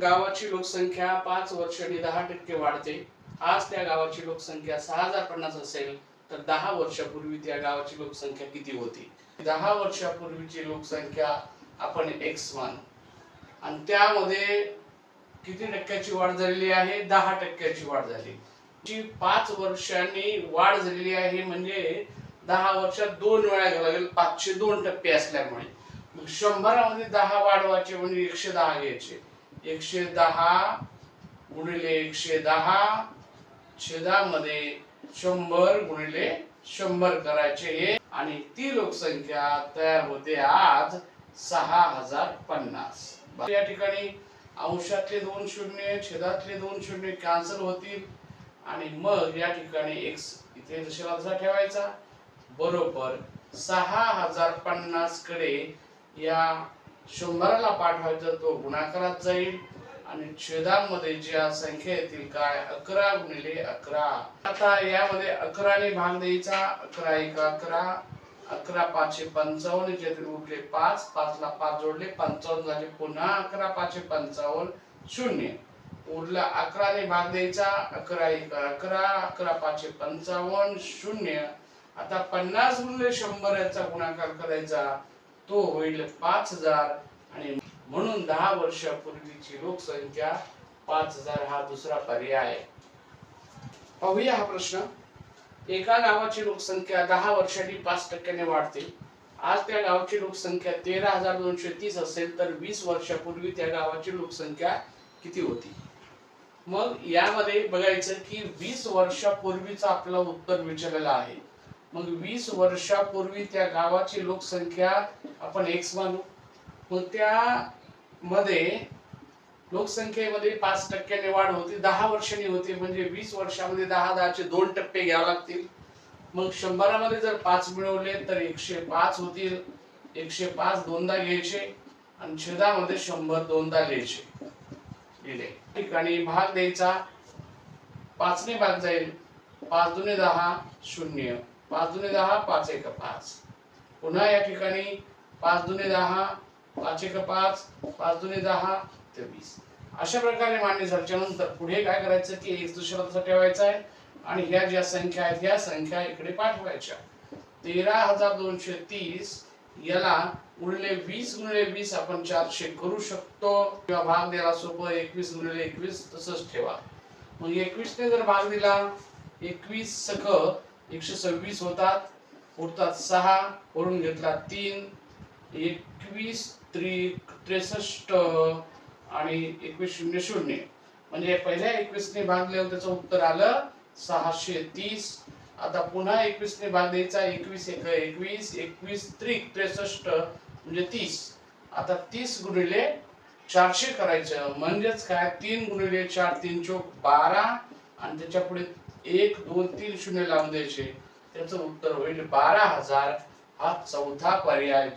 गावाची लोकसंख्या पाच वर्षांनी दहा टक्के वाढते. आज त्या गावाची लोकसंख्या सहा हजार पन्नास असेल तर दहा वर्षापूर्वी त्या गावाची लोकसंख्या किती होती? दहा वर्षापूर्वीची लोकसंख्या आपण एक्स वन. आणि त्यामध्ये किती टक्क्याची वाढ झालेली आहे? दहा टक्क्याची वाढ झाली. जी पाच वर्षांनी वाढ झालेली आहे म्हणजे दहा वर्षात दोन वेळा घ्यावं लागेल पाचशे दोन टप्पे असल्यामुळे. शंभरामध्ये दहा वाढवायचे म्हणजे एकशे दहा घ्यायचे. एकशे दहा गुणिले एकशे दहा छेदामध्ये शंभर गुणिले शंभर करायचे हे. आणि ती लोकसंख्या तयार होते आज सहा हजार पन्नास. या ठिकाणी अंशातले दोन शून्य छेदातले दोन शून्य कॅन्सल होतील. आणि मग या ठिकाणी एक्स इथे जशाला तसा ठेवायचा बरोबर सहा हजार पन्नासकडे या शंभराला पाठवायचं तो गुणाकारात जाईल. आणि छेदामध्ये ज्या संख्या येतील काय? अकरा गुणिले अकरा. आता यामध्ये अकराने भाग द्यायचा. अकरा एक अकरा. अकरा पाचशे पंचावन्न ज्यातील उठले पाच. पाचला पाच जोडले. पंचावन्न झाले पुन्हा अकरा पाचशे पंचावन्न. शून्य. उरला अकराने भाग द्यायचा. अकरा एक अकरा. अकरा पाचशे पंचावन्न. शून्य. आता पन्नास गुणिले शंभर याचा गुणाकार करायचा. तो होईल पाच हजार आणि म्हणून दहा वर्षापूर्वीची लोकसंख्या पाच हजार हा दुसरा पर्याय आहे. पाहूया हा प्रश्न. एका गावाची लोकसंख्या दहा वर्षांनी पाच टक्क्याने वाढते. आज त्या गावाची लोकसंख्या तेरा हजार दोनशे तीस असेल तर वीस वर्षापूर्वी त्या गावाची लोकसंख्या किती होती? मग यामध्ये बघायचं की वीस वर्षापूर्वीचं आपलं उत्तर विचारलेलं आहे. मग वीस वर्षापूर्वी त्या गावाची लोकसंख्या आपण एक्स मानू. मग त्यामध्ये लोकसंख्येमध्ये पाच टक्क्याने वाढ होती. दहा वर्षांनी होते. म्हणजे वीस वर्षामध्ये दहा दहाचे दोन टप्पे घ्यावे लागतील. मग शंभरामध्ये जर पाच मिळवले तर एकशे पाच होतील. एकशे पाच दोनदा घ्यायचे आणि छेदामध्ये शंभर दोनदा लिहायचे. लिहिले ठिकाणी भाग द्यायचा. पाचने भाग जाईल. पाच दुने दहा शून्य. पाच दुने दहा पाच एक पाच. पुन्हा या ठिकाणी पाच दुने दहा पाच एक पाच पाच दुने दहा ते वीस. अशा प्रकारे मान्य झाल्याच्यानंतर पुढे काय करायचं की एक दुसरा तसा ठेवायचा आहे आणि ह्या ज्या संख्या आहेत ह्या संख्या इकडे पाठवायच्या. तेरा हजार दोनशे तीस याला गुणिले वीस गुणिले वीस आपण चारशे करू शकतो. किंवा भाग द्यायला सोपं एकवीस गुणिले एकवीस तसंच ठेवा. मग एकवीसने जर भाग दिला एकवीस सख एकशे सव्वीस होतात उरतात सहा वरून घेतला तीन एकवीस त्री त्रेसष्ट आणि एकवीस शून्य शून्य. म्हणजे पहिल्या एकवीसने भागल्यावर त्याचं उत्तर आलं सहाशे तीस. आता पुन्हा एकवीसने भाग द्यायचा एकवीस एक एकवीस एकवीस त्रिक त्रेसष्ट म्हणजे तीस. आता तीस गुणिले चारशे करायचं. म्हणजेच काय? तीन गुणिले चार तीन चोक बारा. आणि त्याच्या पुढे एक दोन तीन शून्य लावून द्यायचे. त्याचं उत्तर होईल बारा हजार हा चौथा पर्याय